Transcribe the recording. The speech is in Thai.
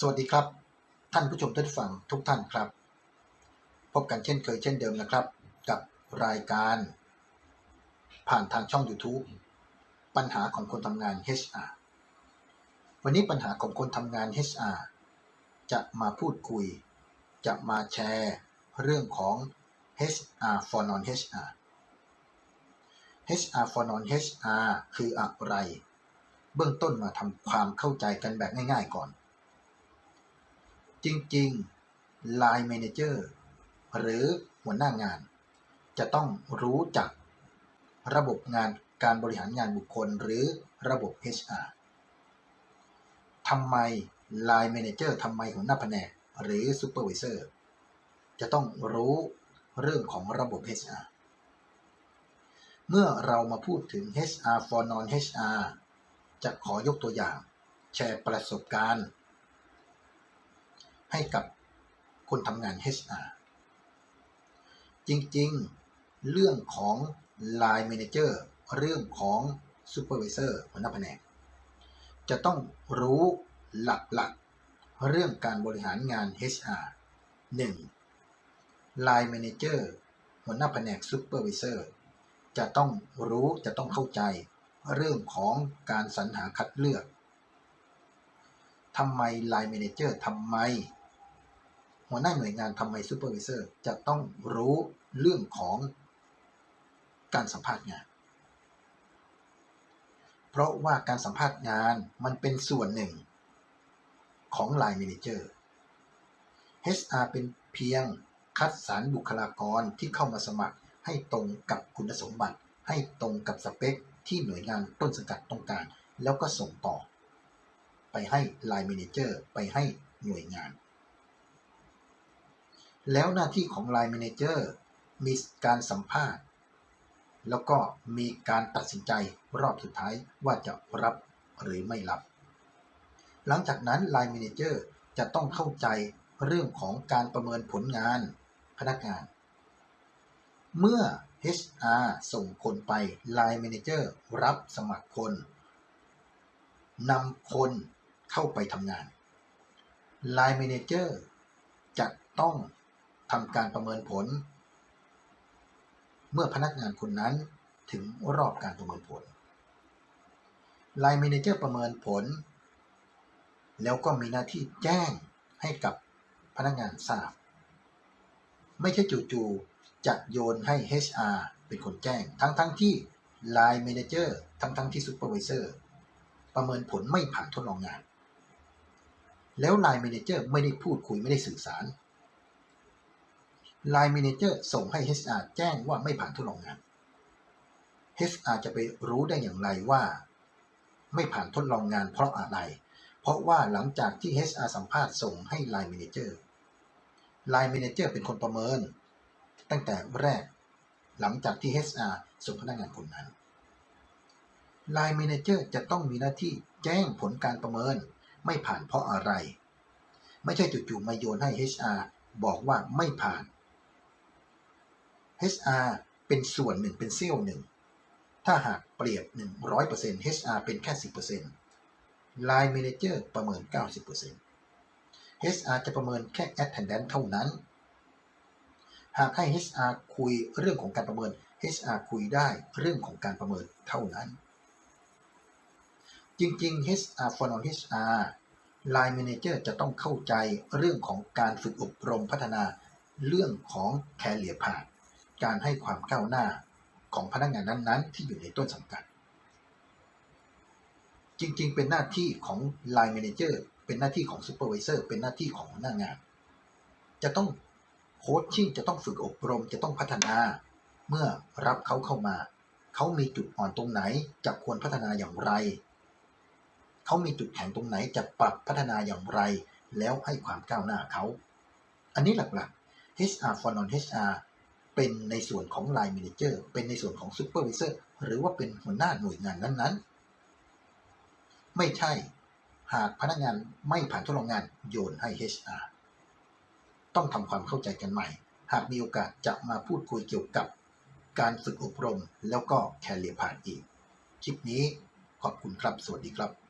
สวัสดีครับ ท่านผู้ชมท่านฟังทุกท่านครับ พบกันเช่นเคยเช่นเดิมนะครับ กับรายการ ผ่านทางช่อง YouTube ปัญหาของคนทำงาน HR วันนี้ปัญหาของคนทำงาน HR จะมาพูดคุย จะมาแชร์เรื่องของ HR for non HR HR for non HR คืออะไร เบื้องต้นมาทำความเข้าใจกันแบบง่ายๆก่อน จริงๆ Line Manager หรือหัวหน้างาน จะต้องรู้จักระบบงานการบริหารงานบุคคลหรือระบบ HR ทำไม Line Manager ทำไมหัวหน้าแผนกหรือ Supervisor จะต้องรู้เรื่องของระบบ HR เมื่อเรามาพูดถึง HR for non HR จะขอยกตัวอย่าง แชร์ประสบการณ์ ให้กับคนทำงาน HR จริงๆ เรื่องของ Line Manager เรื่องของ Supervisor หัวหน้าแผนก จะต้องรู้หลักๆ เรื่องการบริหารงาน HR 1. Line Manager หัวหน้าแผนก Supervisor จะต้องรู้จะต้องเข้าใจ เรื่องของการสรรหาคัดเลือกทำไม Line Manager ทำไม หัวหน้าหน่วยงานทำไม Supervisor จะต้องรู้เรื่องของการสัมภาษณ์งาน เพราะว่าการสัมภาษณ์งานมันเป็นส่วนหนึ่งของ Line Manager HR เป็นเพียงคัดสรรบุคลากรที่เข้ามาสมัครให้ตรงกับคุณสมบัติ ให้ตรงกับสเปคที่หน่วยงานต้นสังกัดต้องการ แล้วก็ส่งต่อ ไปให้ Line Manager ไปให้หน่วยงาน แล้วหน้าที่ของ Line Manager มีการสัมภาษณ์ แล้วก็มีการตัดสินใจรอบสุดท้ายว่าจะรับหรือไม่รับ หลังจากนั้น Line Manager จะต้องเข้าใจเรื่องของการประเมินผลงานพนักงาน เมื่อ HR ส่งคนไป Line Manager รับสมัครคนนำคนเข้าไปทำงาน Line Manager จะต้อง ทำการประเมินผล เมื่อพนักงานคนนั้นถึงรอบการประเมินผล Line Manager ประเมินผล แล้วก็มีหน้าที่แจ้งให้กับพนักงานทราบ ไม่ใช่จู่ๆจะโยนให้ HR เป็นคนแจ้ง ทั้งๆทที่ Line Manager ทั้งๆทที่ Supervisor ประเมินผลไม่ผ่านทดลองงาน แล้ว Line Manager ไม่ได้พูดคุยไม่ได้สื่อสาร Line Manager ส่งให้ HR แจ้งว่าไม่ผ่านทดลองงาน HR จะไปรู้ได้อย่างไรว่า ไม่ผ่านทดลองงานเพราะอะไร เพราะว่าหลังจากที่ HR สัมภาษณ์ส่งให้ Line Manager Line Manager เป็นคนประเมิน ตั้งแต่แรกหลังจากที่ HR ส่งพนักงานคนนั้น Line Manager จะต้องมีหน้าที่แจ้งผลการประเมิน ไม่ผ่านเพราะอะไร ไม่ใช่จู่ๆมาโยนให้ HR บอกว่าไม่ผ่าน HR เป็นส่วนหนึ่งเป็นเซี่ยวหนึ่ง ถ้าหากเปรียบ 100% HR เป็นแค่ 10% Line Manager ประเมิน 90% HR จะประเมินแค่ attendance เท่านั้น หากให้ HR คุยเรื่องของการประเมิน HR คุยได้เรื่องของการประเมินเท่านั้น จริงๆ HR for non HR Line Manager จะต้องเข้าใจเรื่องของการฝึกอบรมพัฒนาเรื่องของ career path การให้ความก้าวหน้าของพนักงานนั้นๆ ที่อยู่ในต้นสังกัด จริงๆ เป็นหน้าที่ของ Line Manager เป็นหน้าที่ของ Supervisor เป็นหน้าที่ของหัวหน้างาน จะต้องโค้ชชิ่งจะต้องฝึกอบรมจะต้องพัฒนา เมื่อรับเขาเข้ามา เขามีจุดอ่อนตรงไหนจะควรพัฒนาอย่างไร เขามีจุดแข็งตรงไหนจะปรับพัฒนาอย่างไร แล้วให้ความก้าวหน้าเขา อันนี้หลักๆ HR for non HR เป็นในส่วนของ Line Manager เป็นในส่วนของ Supervisor หรือว่าเป็นหัวหน้าหน่วยงานนั้นๆ ไม่ใช่หากพนักงานไม่ผ่านทดลองงานโยนให้ HR ต้องทำความเข้าใจกันใหม่ หากมีโอกาสจะมาพูดคุยเกี่ยวกับการฝึกอบรมแล้วก็แคเรียผ่านอีก คลิปนี้ขอบคุณครับ สวัสดีครับ